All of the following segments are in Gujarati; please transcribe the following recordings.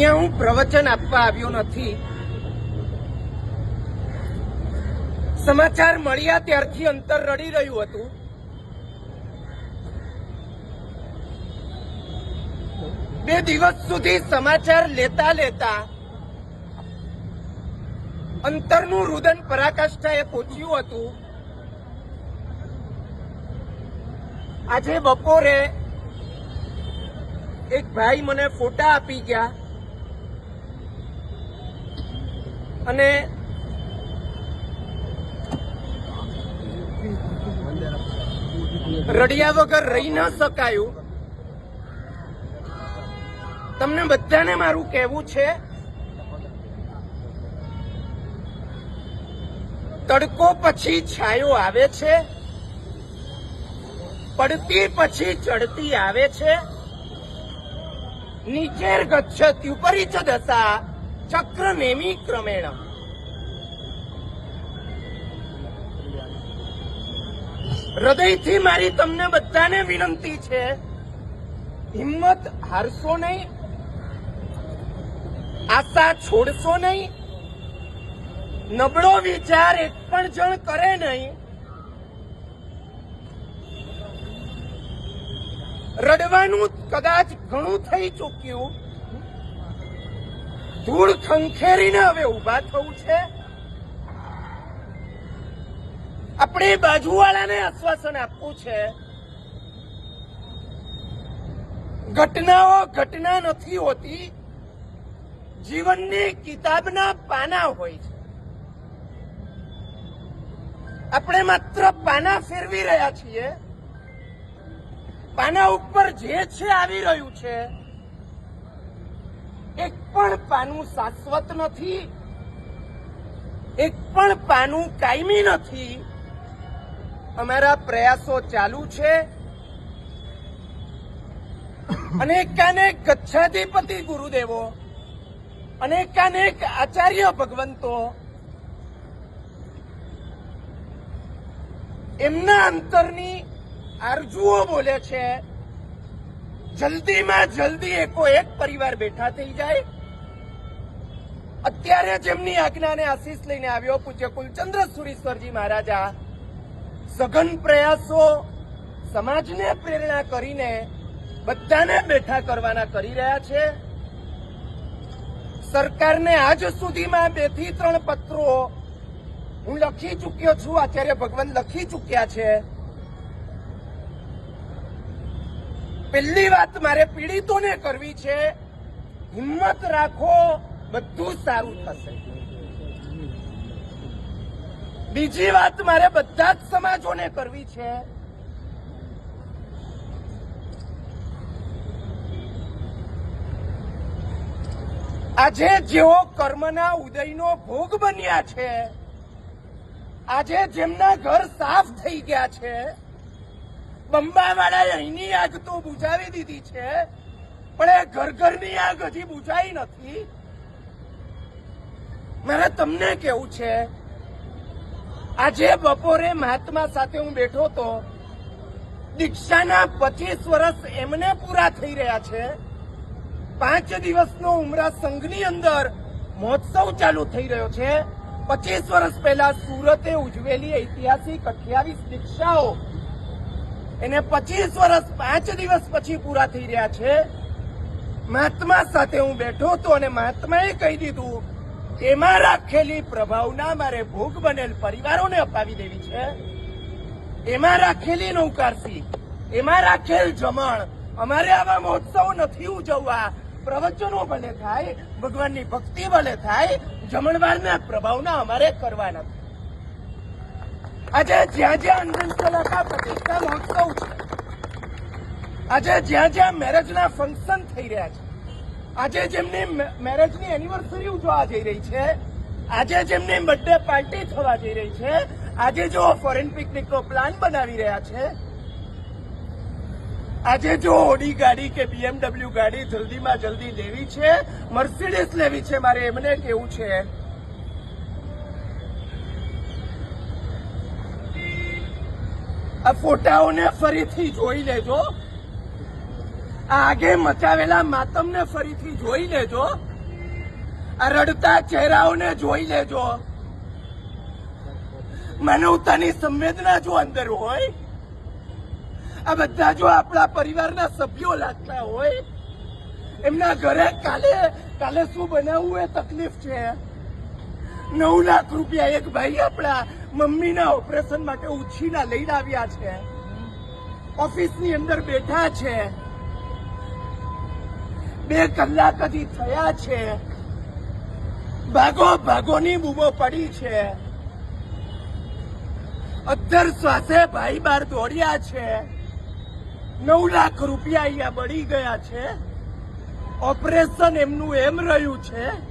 અહીંયા હું પ્રવચન આપવા આવ્યો નથી. સમાચાર મળ્યા ત્યારથી અંતર રડી રહ્યું હતું. બે દિવસ સુધી સમાચાર લેતા લેતા અંતરનું રુદન પરાકાષ્ઠાએ પહોંચ્યું હતું. આજે બપોરે એક ભાઈ મને ફોટા આપી ગયા. અને રડિયા વગર રહી ન શકાયું. તમને બધાને મારું કહેવું છે, તડકો પછી છાયો આવે છે, પડતી પછી ચડતી આવે છે, નીચેર ગચ્છતી ઉપરી ચ દશા ચક્ર નેમી ક્રમેણ હૃદયથી મારી તમને બધાને વિનંતી છે, હિંમત હારશો નહીં, આશા છોડશો નહીં, નબળો વિચાર એક પણ જણ કરે નહીં. રડવાનું કદાચ ઘણું થઈ ચૂક્યું ધૂળ ખંખેરીને હવે ઊભા થવું છે? આપણે બાજુવાળાને આશ્વાસન આપવું છે. ઘટનાઓ ઘટના નથી હોતી, જીવનની કિતાબના પાના હોય છે. આપણે માત્ર પાના ફેરવી રહ્યા છીએ. પાના ઉપર જે છે, આવી રહ્યું છે. એક પણ પાનું શાશ્વત નથી. એક પણ પાનું કાયમી નથી. અમારા પ્રયાસો ચાલુ છે. અનેકાનેક ગચ્છાધિપતિ ગુરુદેવો, અનેકાનેક આચાર્ય ભગવંતો, એમના અંતરની આરજુઓ બોલે છે જલ્દીમાં જલ્દી એકો એક પરિવાર બેઠા થઈ જાય. અત્યારે જેમની આજ્ઞાને આશીષ લઈને આવ્યો પૂજ્ય કુલચંદ્ર સુરીશ્વરજી મહારાજા, સઘન પ્રયાસો સમાજને પ્રેરણા કરીને બધાને બેઠા કરવાના કરી રહ્યા છે. સરકારને આજ સુધીમાં બેથી ત્રણ પત્રો હું લખી ચૂક્યો છું, આચાર્ય ભગવાન લખી ચૂક્યા છે. પહેલી વાત મારે પીડિતોને કરવી છે, હિંમત રાખો, બધું સારું થશે. બીજી વાત મારે બધા જ સમાજોને કરવી છે, આજે જેઓ કર્મના ઉદયનો ભોગ બન્યા છે, આજે જેમના ઘર સાફ થઈ ગયા છે બંબાવાળાએ અહીંની આગ તો બુઝાવી દીધી છે, પણ એ ઘર ઘરની આગ હજી બુઝાઈ નથી. મારે તમને કેવું છે, આજે બપોરે મહાત્મા સાથે હું બેઠો તો દીક્ષાના પચીસ વર્ષ એમને પૂરા થઈ રહ્યા છે. પાંચ દિવસનો ઉમરા સંઘની અંદર મહોત્સવ ચાલુ થઈ રહ્યો છે. પચીસ વર્ષ પહેલા સુરતે ઉજવેલી ઐતિહાસિક અઠ્યાવીસ દીક્ષાઓ એને પચીસ વર્ષ પાંચ દિવસ પછી પૂરા થઈ રહ્યા છે. મહાત્મા સાથે હું બેઠો હતો અને મહાત્માએ કહી દીધું, એમાં રાખેલી પ્રભાવના મારે ભોગ બનેલ પરિવારોને અપાવી દેવી છે. એમાં રાખેલી નૌકારસી, એમાં રાખેલ જમણ, અમારે આવા મહોત્સવ નથી ઉજવવા. પ્રવચનો ભલે થાય, ભગવાનની ભક્તિ ભલે થાય, જમણવારના પ્રભાવના અમારે કરવા નથી આજે જ્યાં જ્યાં અંજન કલાકા પ્રતિષ્ઠા મહોત્સવ છે, આજે જ્યાં જ્યાં મેરેજના ફંક્શન થઈ રહ્યા છે, આજે જેમની મેરેજની એનિવર્સરી ઉજવા જઈ રહી છે, આજે જેમની બર્થડે પાર્ટી થવા જઈ રહી છે, આજે જો ફોરેન પિકનિકનો પ્લાન બનાવી રહ્યા છે, આજે જો ઓડી ગાડી કે બીએમડબલ્યુ ગાડી જલ્દીમાં જલ્દી લેવી છે મર્સિડીઝ લેવી છે, મારે એમને કેવું છે? આ ફોટાઓને ફરીથી જોઈ લેજો. આગે મચાવેલા માતમને ફરીથી જોઈ લેજો. આ રડતા ચહેરાઓને જોઈ લેજો. માનવતાની સંવેદના જો અંદર હોય, આ બધા જો આપણા પરિવારના સભ્યો લાગતા હોય, એમના ઘરે કાલે કાલે શું બનાવવું એ તકલીફ છે. નવ લાખ રૂપિયા એક ભાઈ આપણા મમ્મીના ઓપરેશન માટે ઉછીના લઈને આવ્યા છે. ઓફિસની અંદર બેઠા છે. બે કલાક હજી થયા છે. ભાગો ભાગોની બૂમો પડી છે. અધર શ્વાસે ભાઈ બાર દોડ્યા છે. નવ લાખ રૂપિયા અહીંયા બળી ગયા છે. ઓપરેશન એમનું એમ રહ્યું છે.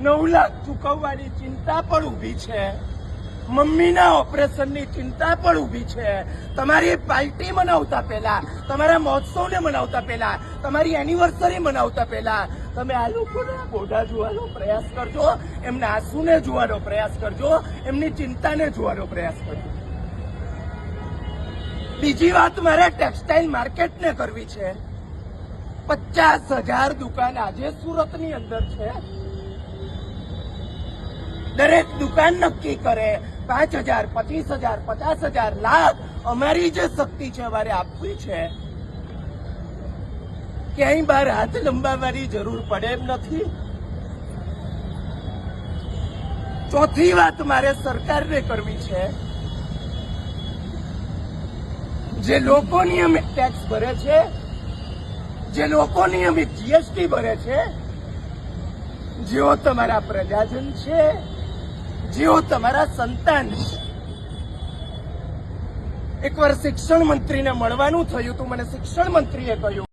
નવ લાખ ચૂકવવાની ચિંતા પણ ઊભી છે. મમ્મીના ઓપરેશનની ચિંતા પણ ઊભી છે. તમારી પાર્ટી મનાવતા પહેલા, તમારા મહોત્સવને મનાવતા પહેલા, તમારી એનિવર્સરી મનાવતા પહેલા, તમે આ લોકોના બોઢા જોવાનો પ્રયાસ કરજો, એમના આંસુને જોવાનો પ્રયાસ કરજો, એમની ચિંતાને જોવાનો પ્રયાસ કરજો. બીજી વાત મારે ટેક્સટાઇલ માર્કેટને કરવી છે. પચાસ હજાર દુકાન આજે સુરતની અંદર છે. દરેક દુકાન નક્કી કરે. પાંચ હજાર, પચીસ હજાર, પચાસ હજાર લાખ અમારી જે શક્તિ છે, અમારે આપવી છે. ક્યાંય બહાર હાથ લંબાવવાની જરૂર પડે એમ નથી. ચોથી વાત મારે સરકારને કરવી છે. જે લોકો નિયમિત ટેક્સ ભરે છે, જે લોકો નિયમિત જીએસટી ભરે છે, જેઓ તમારા પ્રજાજન છે જેઓ તમારા સંતાન એકવાર શિક્ષણ મંત્રીને મળવાનું થયું તો મને શિક્ષણ મંત્રીએ કહ્યું.